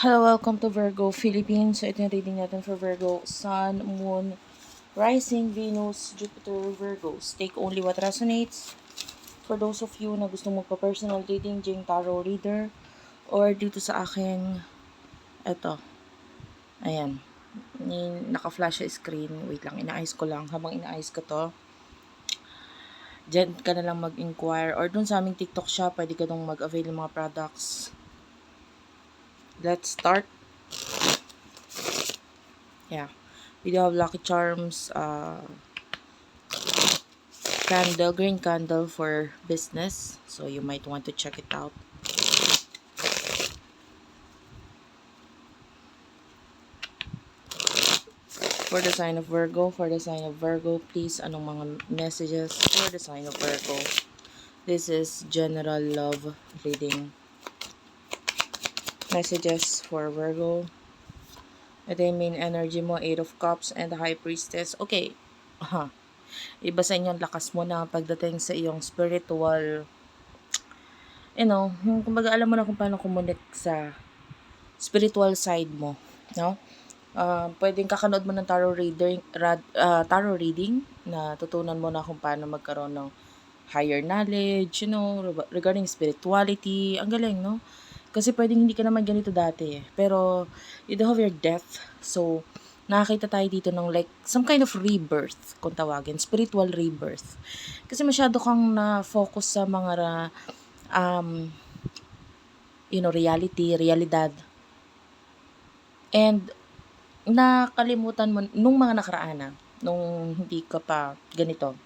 Hello, welcome to Virgo Philippines. So, ito yung reading natin for Virgo. Sun, Moon, Rising, Venus, Jupiter, Virgos. Take only what resonates. For those of you na gustong magpa-personal reading, Jing Tarot Reader, or dito sa akin, eto. Ayan. Ni- Naka-flash yung screen. Wait lang, inaayos ko lang. Habang inaayos ko to, dyan ka na lang mag-inquire. Or dun sa aming TikTok shop, pwede ka dong mag-avail ng mga products. Let's start. Yeah. We do have Lucky Charms, uh, candle, green candle for business. So you might want to check it out. For the sign of Virgo, for the sign of Virgo, please, anong mga messages for the sign of Virgo? This is general love reading messages for Virgo. Ito yung main energy mo, Eight of Cups and the High Priestess. Okay. Aha. Iba sa inyo lakas mo na pagdating sa iyong spiritual you know, yung kumbaga alam mo na kung paano kumonek sa spiritual side mo, no? Uh, pwedeng kakanood mo ng tarot reading, rad, uh, tarot reading na tutunan mo na kung paano magkaroon ng higher knowledge, you know, regarding spirituality. Ang galing, no? Kasi pwedeng hindi ka naman ganito dati eh. Pero you do have your death. So, nakakita tayo dito ng like some kind of rebirth, kung tawagin. Spiritual rebirth. Kasi masyado kang na-focus sa mga um, you know, reality, realidad. And nakalimutan mo nung mga nakaraan na, nung hindi ka pa ganito.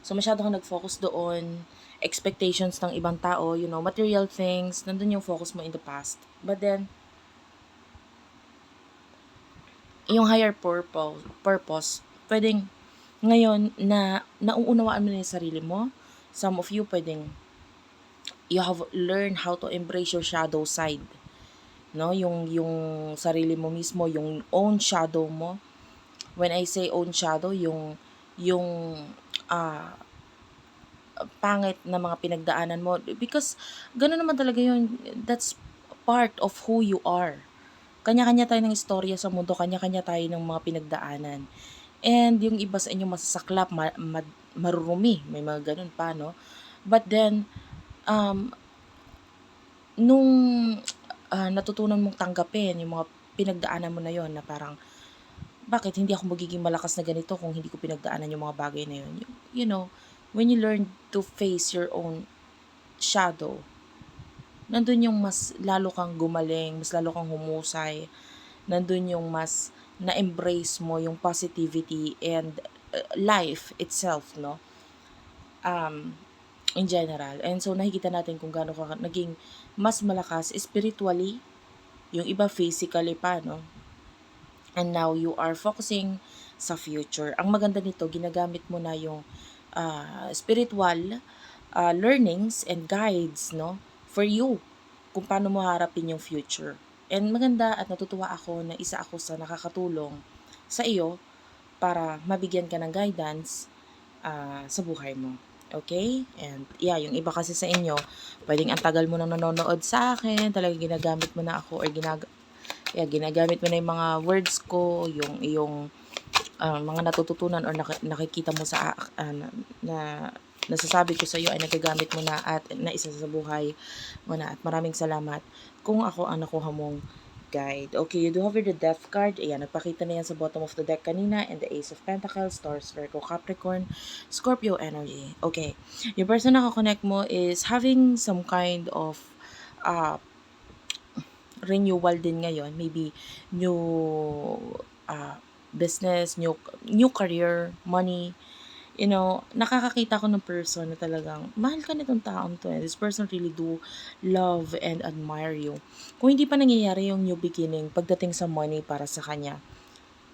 So masyado kang nag-focus doon, expectations ng ibang tao, you know, material things, nandun yung focus mo in the past. But then, yung higher purpose, purpose pwedeng ngayon na nauunawaan mo na yung sarili mo, some of you pwedeng you have learned how to embrace your shadow side. No, yung yung sarili mo mismo, yung own shadow mo. When I say own shadow, yung yung ah pangit na mga pinagdaanan mo. Because ganoon naman talaga yun. That's part of who you are. Kanya-kanya tayo ng istorya sa mundo kanya-kanya tayo ng mga pinagdaanan. And yung iba sa inyo masasaklap ma- ma- marurumi may mga ganun pa no? But then um nung ah, natutunan mong tanggapin yung mga pinagdaanan mo na yon na parang bakit hindi ako magiging malakas na ganito kung hindi ko pinagdaanan yung mga bagay na yun? You, you know when you learn to face your own shadow, nandun yung mas lalo kang gumaling, mas lalo kang humusay, nandun yung mas na-embrace mo yung positivity and uh, life itself, no? Um, in general. And so, nakikita natin kung gaano ka naging mas malakas spiritually, yung iba physically pa, no? And now, you are focusing sa future. Ang maganda nito, ginagamit mo na yung uh, spiritual uh, learnings and guides no for you kung paano mo harapin yung future. And maganda at natutuwa ako na isa ako sa nakakatulong sa iyo para mabigyan ka ng guidance uh, sa buhay mo. Okay? And yeah, yung iba kasi sa inyo, pwedeng ang tagal mo nang nanonood sa akin, talaga ginagamit mo na ako or ginag yeah, ginagamit mo na yung mga words ko, yung yung uh, mga natututunan or nakikita mo sa uh, na, na nasasabi ko sa iyo ay nagagamit mo na at naisa sa buhay mo na at maraming salamat kung ako ang nakuha mong guide. Okay, you do have the death card. Ayan, nagpakita na yan sa bottom of the deck kanina and the Ace of Pentacles, Taurus, Virgo, Capricorn, Scorpio energy. Okay, yung person na connect mo is having some kind of uh, renewal din ngayon. Maybe new uh, business, new, new career, money, you know, nakakakita ko ng person na talagang, mahal ka nitong taong to. And this person really do love and admire you. Kung hindi pa nangyayari yung new beginning pagdating sa money para sa kanya,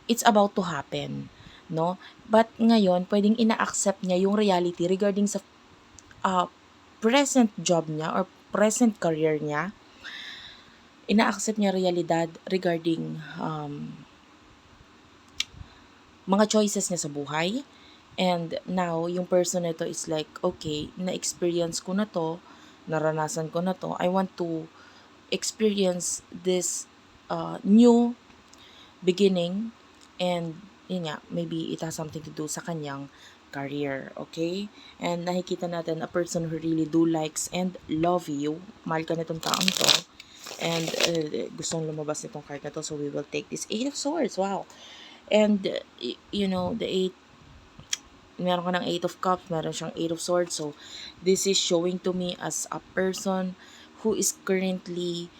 it's about to happen. No? But ngayon, pwedeng ina-accept niya yung reality regarding sa uh, present job niya or present career niya. Ina-accept niya realidad regarding um, mga choices niya sa buhay. And now, yung person nito is like, okay, na-experience ko na to, naranasan ko na to, I want to experience this uh, new beginning and yun nga, maybe it has something to do sa kanyang career, okay? And nakikita natin a person who really do likes and love you. Mahal ka nitong taong to. And uh, gustong lumabas nitong card na to. So we will take this Eight of Swords. Wow. And, you know, the Eight, meron ka ng Eight of Cups, meron siyang Eight of Swords. So, this is showing to me as a person who is currently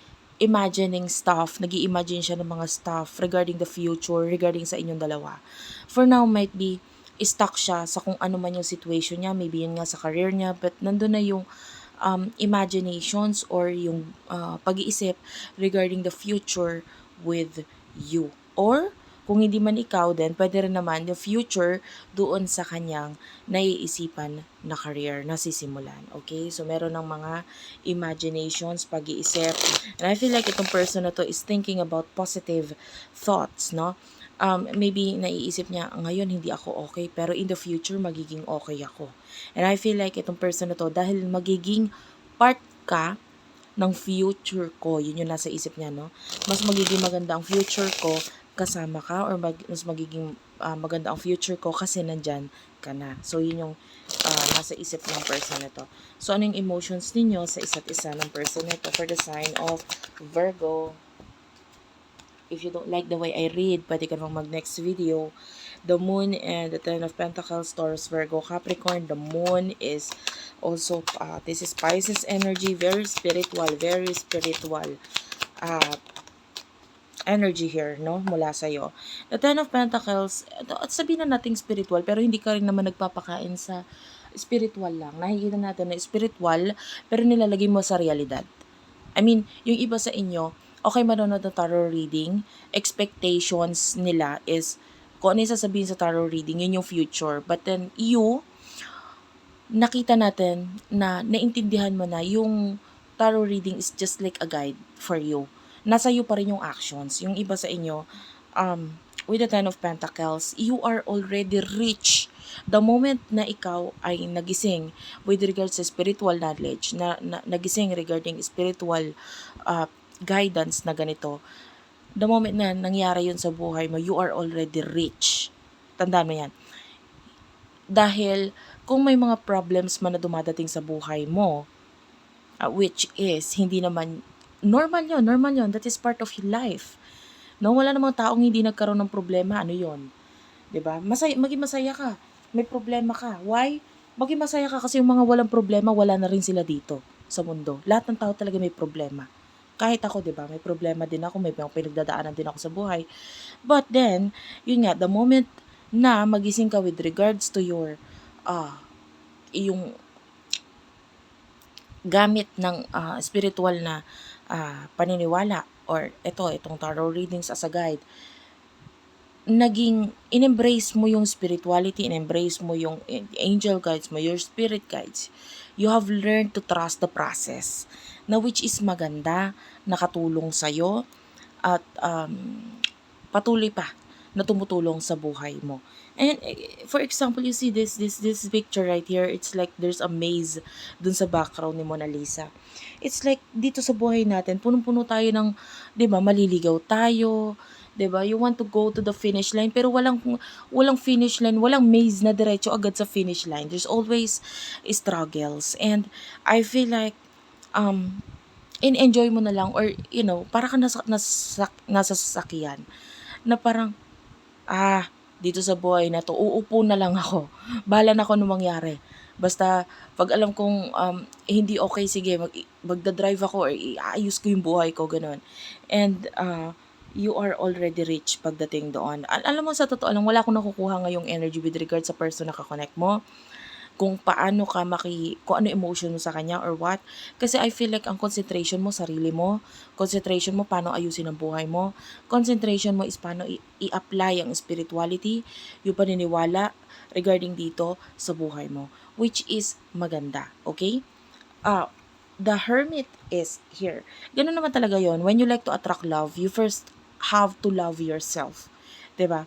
imagining stuff, nag imagine siya ng mga stuff regarding the future, regarding sa inyong dalawa. For now, might be, stuck siya sa kung ano man yung situation niya, maybe yun nga sa career niya, but nandun na yung um, imaginations or yung uh, pag-iisip regarding the future with you. Or, kung hindi man ikaw din, pwede rin naman yung future doon sa kanyang naiisipan na career na sisimulan. Okay? So, meron ng mga imaginations, pag-iisip. And I feel like itong person na to is thinking about positive thoughts, no? Um, maybe naiisip niya, ngayon hindi ako okay, pero in the future, magiging okay ako. And I feel like itong person na to, dahil magiging part ka ng future ko, yun yung nasa isip niya, no? Mas magiging maganda ang future ko kasama ka or mag, mas magiging ah, maganda ang future ko kasi nandyan ka na. So, yun yung ah, nasa isip ng person na to. So, ano yung emotions ninyo sa isa't isa ng person na to for the sign of Virgo? If you don't like the way I read, pwede ka namang mag-next video. The Moon and the Ten of Pentacles, Taurus, Virgo, Capricorn. The Moon is also, uh, this is Pisces energy, very spiritual, very spiritual. Uh, energy here, no? Mula sa'yo. The Ten of Pentacles, ito, at sabihin na nating spiritual, pero hindi ka rin naman nagpapakain sa spiritual lang. Nakikita natin na spiritual, pero nilalagay mo sa realidad. I mean, yung iba sa inyo, okay manonood ng tarot reading, expectations nila is, kung ano yung sasabihin sa tarot reading, yun yung future. But then, you, nakita natin na naintindihan mo na yung tarot reading is just like a guide for you. Nasa iyo pa rin yung actions. Yung iba sa inyo, um, with the Ten of Pentacles, you are already rich. The moment na ikaw ay nagising with regards sa spiritual knowledge, na, na nagising regarding spiritual uh, guidance na ganito, the moment na nangyari yun sa buhay mo, you are already rich. Tandaan mo yan. Dahil kung may mga problems man na dumadating sa buhay mo, uh, which is hindi naman normal yon normal yon that is part of your life. No wala namang taong hindi nagkaroon ng problema ano yon 'di ba masaya maging masaya ka. May problema ka. Why? Maging masaya ka kasi yung mga walang problema wala na rin sila dito sa mundo. Lahat ng tao talaga may problema. Kahit ako 'di ba may problema din ako may pinagdadaanan din ako sa buhay. But then yun nga the moment na magising ka with regards to your ah yung gamit ng ah, spiritual na ah, paniniwala or ito, itong tarot readings as a guide, naging in-embrace mo yung spirituality, in-embrace mo yung angel guides mo, your spirit guides. You have learned to trust the process na which is maganda, nakatulong sa'yo at um, patuloy pa na tumutulong sa buhay mo. And eh, for example, you see this this this picture right here, it's like there's a maze dun sa background ni Mona Lisa. It's like dito sa buhay natin, punong-puno tayo ng, 'di ba, maliligaw tayo, 'di ba? You want to go to the finish line pero walang walang finish line, walang maze na diretso agad sa finish line. There's always struggles and I feel like um in-enjoy mo na lang or you know, para ka nasa, nasa, nasa sasakyan na parang ah, dito sa buhay na to, uupo na lang ako. Bahala na ako ano mangyari. Basta, pag alam kong um, hindi okay, sige, mag, magdadrive ako or iayos ko yung buhay ko, ganun. And, uh, you are already rich pagdating doon. Al- alam mo, sa totoo lang, wala akong nakukuha ngayong energy with regard sa person na kakonect mo kung paano ka maki, kung ano emotion mo sa kanya or what. Kasi I feel like ang concentration mo, sarili mo. Concentration mo, paano ayusin ang buhay mo. Concentration mo is paano i-apply ang spirituality, yung paniniwala regarding dito sa buhay mo. Which is maganda. Okay? Ah, the hermit is here. Ganun naman talaga yon When you like to attract love, you first have to love yourself. 'Di ba?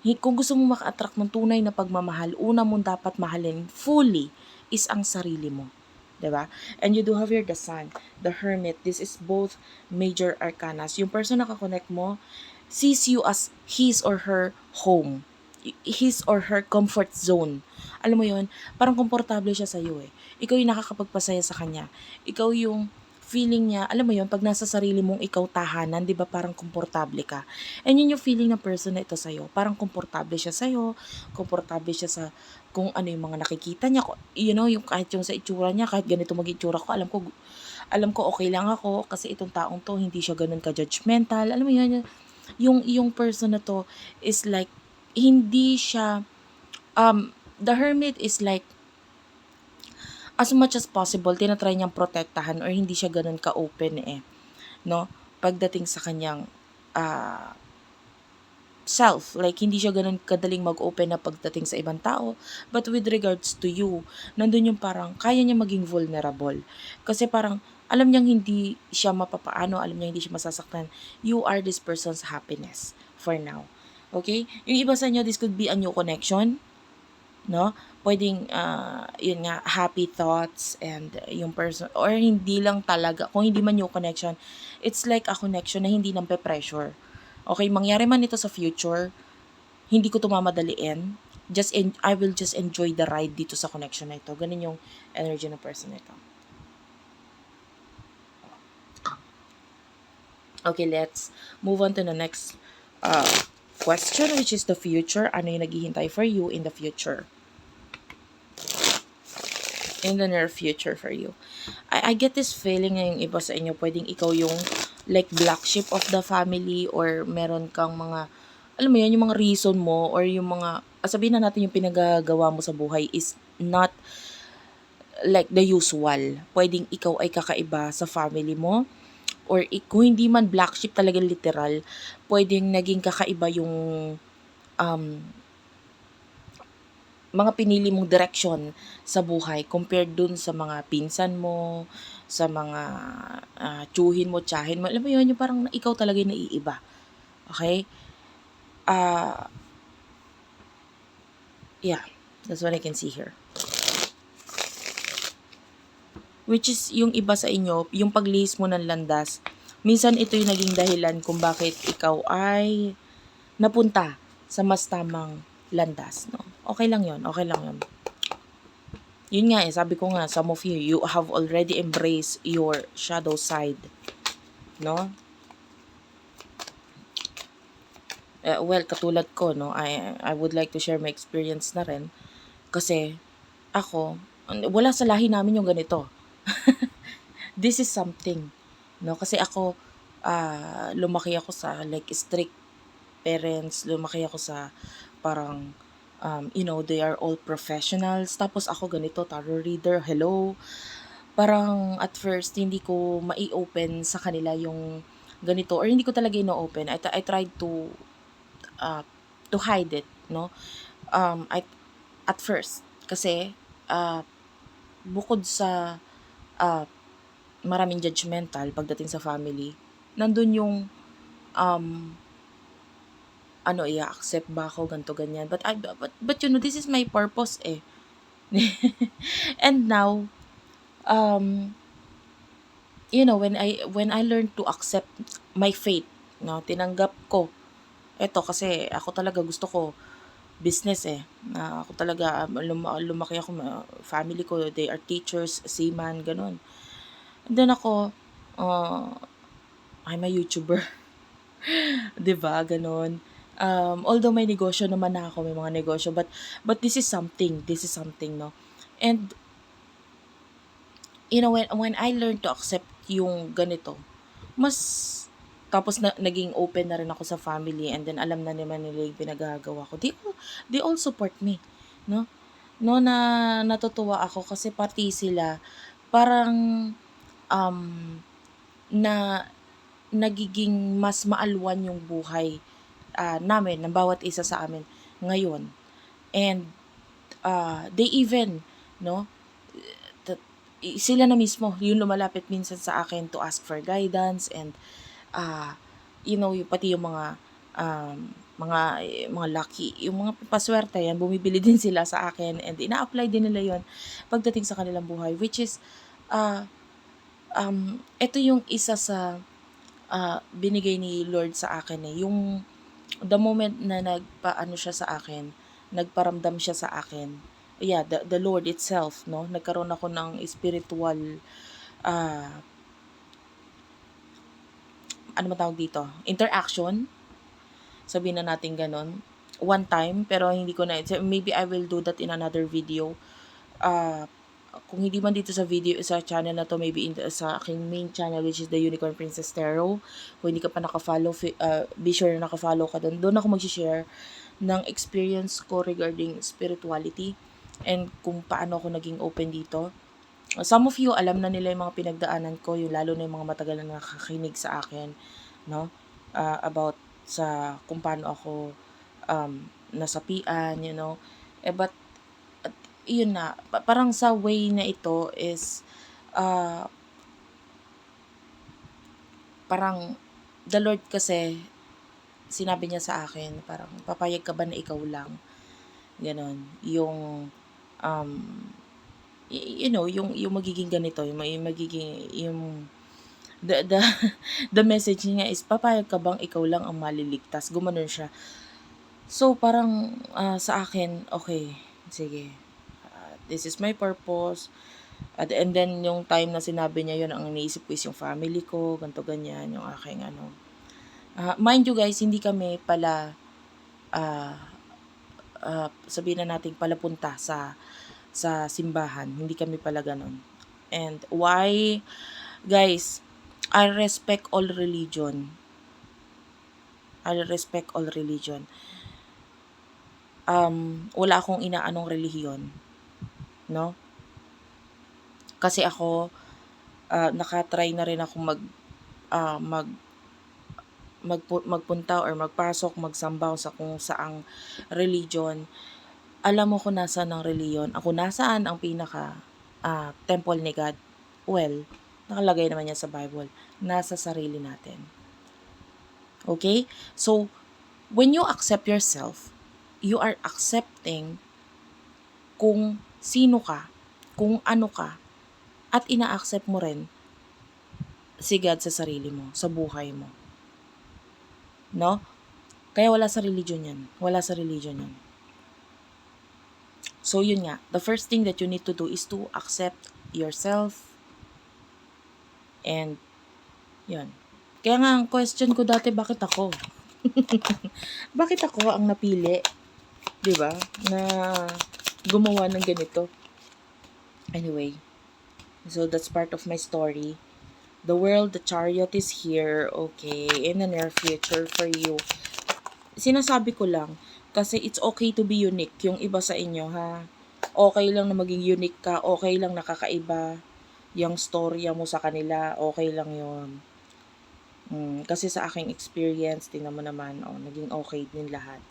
Kung gusto mo maka-attract ng tunay na pagmamahal, una mong dapat mahalin fully is ang sarili mo. 'di ba? And you do have here the Sun, the Hermit. This is both major arcanas. Yung person na kakonect mo sees you as his or her home. His or her comfort zone. Alam mo yon parang komportable siya sa iyo eh. Ikaw yung nakakapagpasaya sa kanya. Ikaw yung feeling niya, alam mo yon pag nasa sarili mong ikaw tahanan, di ba parang komportable ka. And yun yung feeling ng person na ito sa'yo. Parang komportable siya sa'yo, komportable siya sa kung ano yung mga nakikita niya. You know, yung kahit yung sa itsura niya, kahit ganito mag-itsura ko, alam ko, alam ko okay lang ako kasi itong taong to, hindi siya ganun ka-judgmental. Alam mo yun, yung, yung person na to is like, hindi siya, um, the hermit is like, as much as possible, tinatry niyang protektahan or hindi siya ganun ka-open eh. No? Pagdating sa kanyang ah, self. Like, hindi siya ganun kadaling mag-open na pagdating sa ibang tao. But with regards to you, nandun yung parang kaya niya maging vulnerable. Kasi parang alam niyang hindi siya mapapaano, alam niya hindi siya masasaktan. You are this person's happiness for now. Okay? Yung iba sa inyo, this could be a new connection. No? Pwedeng, ah, yun nga, happy thoughts and yung person, or hindi lang talaga, kung hindi man yung connection, it's like a connection na hindi nang pressure Okay, mangyari man ito sa future, hindi ko ito mamadaliin. Just en- I will just enjoy the ride dito sa connection na ito. Ganun yung energy ng person ito. Okay, let's move on to the next uh, question, which is the future. Ano yung naghihintay for you in the future? In the near future for you. I, I get this feeling na yung iba sa inyo, pwedeng ikaw yung like black sheep of the family or meron kang mga, alam mo yan, yung mga reason mo or yung mga, sabihin na natin yung pinagagawa mo sa buhay is not like the usual. Pwedeng ikaw ay kakaiba sa family mo or kung hindi man black sheep talagang literal, pwedeng naging kakaiba yung um, mga pinili mong direction sa buhay compared dun sa mga pinsan mo, sa mga ah, tsuhin mo, tsahin mo. Alam mo yun, yung parang ikaw talaga yung naiiba. Okay? Ah, yeah, that's what I can see here. Which is yung iba sa inyo, yung paglihis mo ng landas, minsan ito yung naging dahilan kung bakit ikaw ay napunta sa mas tamang landas, no? Okay lang yon okay lang yon Yun nga eh, sabi ko nga, some of you, you have already embraced your shadow side, no? Eh, well, katulad ko, no, I, I would like to share my experience na rin. Kasi, ako, wala sa lahi namin yung ganito. This is something, no? Kasi ako, ah, lumaki ako sa, like, strict parents, lumaki ako sa, parang, um, you know, they are all professionals. Tapos ako ganito, tarot reader, hello. Parang at first, hindi ko mai-open sa kanila yung ganito. Or hindi ko talaga ino-open. I, I tried to, uh, to hide it, no? Um, I, at first. Kasi, uh, bukod sa, uh, maraming judgmental pagdating sa family, nandun yung, um, ano, i-accept ba ako, ganto ganyan. But, I, but, but you know, this is my purpose eh. and now, um, you know, when I, when I learned to accept my fate, no, tinanggap ko, eto kasi ako talaga gusto ko, business eh. Na ako talaga, um, lum- lumaki ako, family ko, they are teachers, seaman, ganun. And then ako, uh, I'm a YouTuber. 'Di ba Ganun. Um, although may negosyo naman na ako, may mga negosyo, but, but this is something, this is something, no? And, you know, when, when I learned to accept yung ganito, mas, tapos na, naging open na rin ako sa family and then alam na naman nila yung pinagagawa ko. They all, they all support me, no? No, na natutuwa ako kasi pati sila, parang, um, na nagiging mas maalwan yung buhay ah, namin, ng bawat isa sa amin ngayon. And ah, they even, no, sila na mismo yung lumalapit minsan sa akin to ask for guidance and ah, you know, yung, pati yung mga um, mga mga lucky, yung mga paswerte yan, bumibili din sila sa akin and ina-apply din nila yon pagdating sa kanilang buhay which is ah, um, ito yung isa sa ah, binigay ni Lord sa akin eh. Yung the moment na nagpaano siya sa akin, nagparamdam siya sa akin. Yeah, the, the Lord itself, no? Nagkaroon ako ng spiritual ah ano ba tawag dito? Interaction. Sabihin na natin ganun. One time, pero hindi ko na, maybe I will do that in another video. Ah, kung hindi man dito sa video, sa channel na to, maybe in sa aking main channel, which is the Unicorn Princess Tarot. Kung hindi ka pa nakafollow, uh, be sure na nakafollow ka doon. Doon ako mag-share ng experience ko regarding spirituality and kung paano ako naging open dito. Some of you, alam na nila yung mga pinagdaanan ko, yung lalo na yung mga matagal na nakakinig sa akin, no? Ah, about sa kung paano ako um, nasapian, you know. Eh, but, yun na, pa- parang sa way na ito is, ah, parang, the Lord kasi, sinabi niya sa akin, parang, papayag ka ba na ikaw lang? Ganon. Yung, um, you know, yung, yung magiging ganito, yung, yung magiging, yung, the, the, the message niya is, papayag ka bang ikaw lang ang maliligtas? Gumanon siya. So, parang ah, sa akin, okay, sige. This is my purpose. At, and then, yung time na sinabi niya yun, ang iniisip ko is yung family ko, ganto ganyan, yung aking ano. Ah, mind you guys, hindi kami pala, ah, ah, sabihin na natin pala punta sa, sa simbahan. Hindi kami pala ganon. And why, guys, I respect all religion. I respect all religion. Um, wala akong inaanong relihiyon. No? Kasi ako, ah, nakatry na rin ako mag, ah, mag, magpu- magpunta or magpasok, magsamba sa kung saang religion. Alam mo kung nasaan ang reliyon. Ako nasaan ang pinaka ah, temple ni God. Well, nakalagay naman yan sa Bible. Nasa sarili natin. Okay? So, when you accept yourself, you are accepting kung sino ka, kung ano ka, at ina-accept mo rin si God sa sarili mo, sa buhay mo. No? Kaya wala sa religion yan. Wala sa religion yan. So, yun nga. The first thing that you need to do is to accept yourself. And, yun. Kaya nga, ang question ko dati, bakit ako? bakit ako ang napili? 'Di ba? Na gumawa ng ganito. Anyway, so that's part of my story. The world, the chariot is here, okay, in the near future for you. Sinasabi ko lang, kasi it's okay to be unique, yung iba sa inyo, ha? Okay lang na maging unique ka, okay lang nakakaiba, yung storya mo sa kanila, okay lang yon Mm, kasi sa aking experience, tingnan mo naman, oh, naging okay din lahat.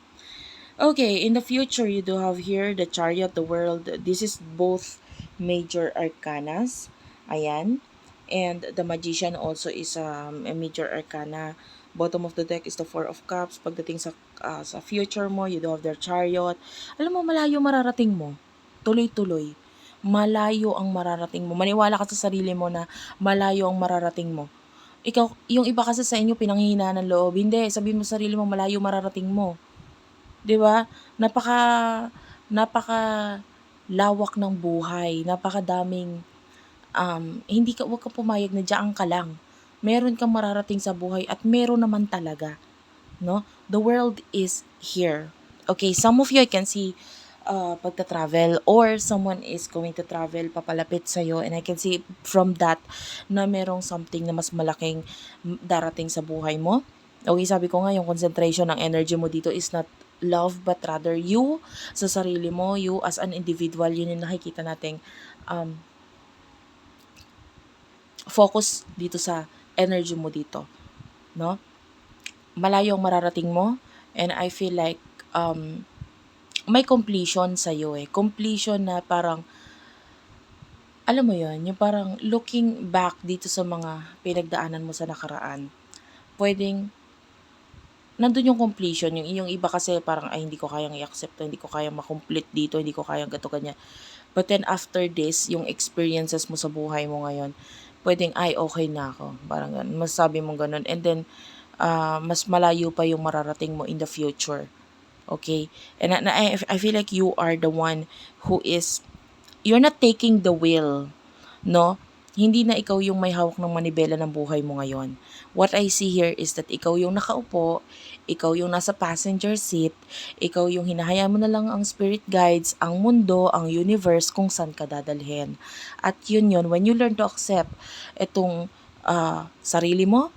Okay, in the future, you do have here the Chariot, the World. This is both major arcanas. Ayan. And the Magician also is um, a major arcana. Bottom of the deck is the Four of Cups. Pagdating sa, ah, sa future mo, you do have their Chariot. Alam mo, malayo mararating mo. Tuloy-tuloy. Malayo ang mararating mo. Maniwala ka sa sarili mo na malayo ang mararating mo. Ikaw, yung iba kasi sa inyo, pinanghihina ng loob. Hindi, sabihin mo sa sarili mo, malayo mararating mo. 'Di ba? Napaka napaka lawak ng buhay, napakadaming um hindi ka wag ka pumayag na diyan ka lang. Meron kang mararating sa buhay at meron naman talaga, no? The world is here. Okay, some of you I can see uh, pagta-travel or someone is going to travel papalapit sa iyo and I can see from that na merong something na mas malaking darating sa buhay mo. Okay, sabi ko nga yung concentration ng energy mo dito is not love but rather you sa sarili mo, you as an individual, yun yung nakikita nating um, focus dito sa energy mo dito, no? Malayo ang mararating mo and I feel like um, may completion sa iyo eh. Completion na parang alam mo yon yung parang looking back dito sa mga pinagdaanan mo sa nakaraan. Pwedeng nandun yung completion, yung yung iba kasi parang ay hindi ko kayang i-accept, hindi ko kayang ma-complete dito, hindi ko kayang gato ganyan. But then after this, yung experiences mo sa buhay mo ngayon, pwedeng, ay, okay na ako. Parang ganun. Masasabi mo ganun. And then, ah, mas malayo pa yung mararating mo in the future. Okay? And I, I feel like you are the one who is, you're not taking the wheel. No? Hindi na ikaw yung may hawak ng manibela ng buhay mo ngayon. What I see here is that ikaw yung nakaupo, ikaw yung nasa passenger seat, ikaw yung hinahayaan mo na lang ang spirit guides, ang mundo, ang universe, kung saan ka dadalhin. At yun yun, when you learn to accept itong ah, sarili mo,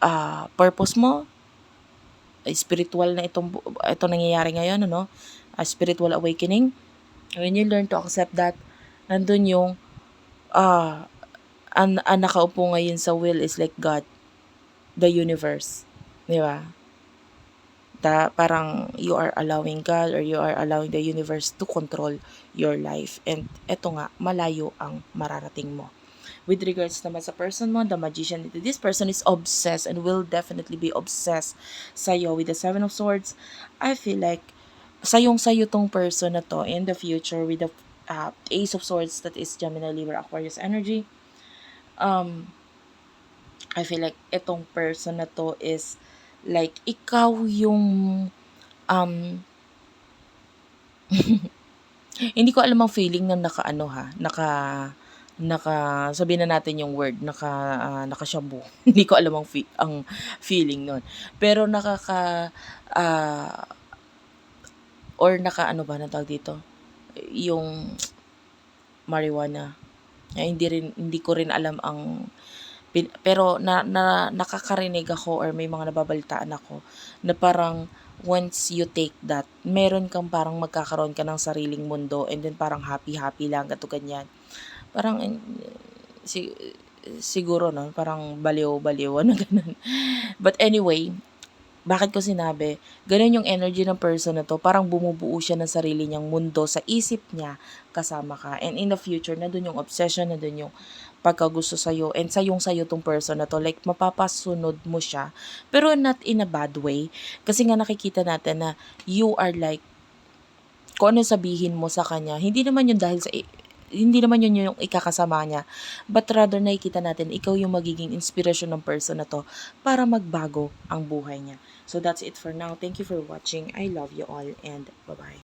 ah, purpose mo, spiritual na itong, ito nangyayari ngayon, ano, a spiritual awakening, when you learn to accept that, nandun yung, ah, ang, ang nakaupo ngayon sa will is like God, the universe. Di ba? Da, parang you are allowing God or you are allowing the universe to control your life. And eto nga, malayo ang mararating mo. With regards naman sa person mo, the magician, this person is obsessed and will definitely be obsessed sa'yo with the Seven of Swords. I feel like sayong sayo tong person na to in the future with the uh, Ace of Swords that is Gemini, Libra, Aquarius energy. Um, I feel like itong person na to is like ikaw yung um hindi ko alam ang feeling ng naka ano ha, naka naka sabihin na natin yung word naka ah, nakashabu. hindi ko alam ang fe- ang feeling nun. Pero nakaka ah, or naka ano ba na tawag dito? Yung marijuana. Ay, hindi rin hindi ko rin alam ang pero na, na nakakarinig ako or may mga nababalitaan ako na parang once you take that, meron kang parang magkakaroon ka ng sariling mundo and then parang happy-happy lang, gato ganyan. Parang, eh, si, siguro, no? Parang baliw-baliw, ano ganun. But anyway, bakit ko sinabi, ganun yung energy ng person na to, parang bumubuo siya ng sarili niyang mundo sa isip niya kasama ka. And in the future, na dun yung obsession, na dun yung pagkagusto sa'yo, and sayong sayo tong person na to, like mapapasunod mo siya, pero not in a bad way. Kasi nga nakikita natin na you are like, kung ano sabihin mo sa kanya, hindi naman yun dahil sa, hindi naman yun yung ikakasama niya. But rather nakikita natin, ikaw yung magiging inspiration ng person na to para magbago ang buhay niya. So that's it for now. Thank you for watching. I love you all and bye-bye.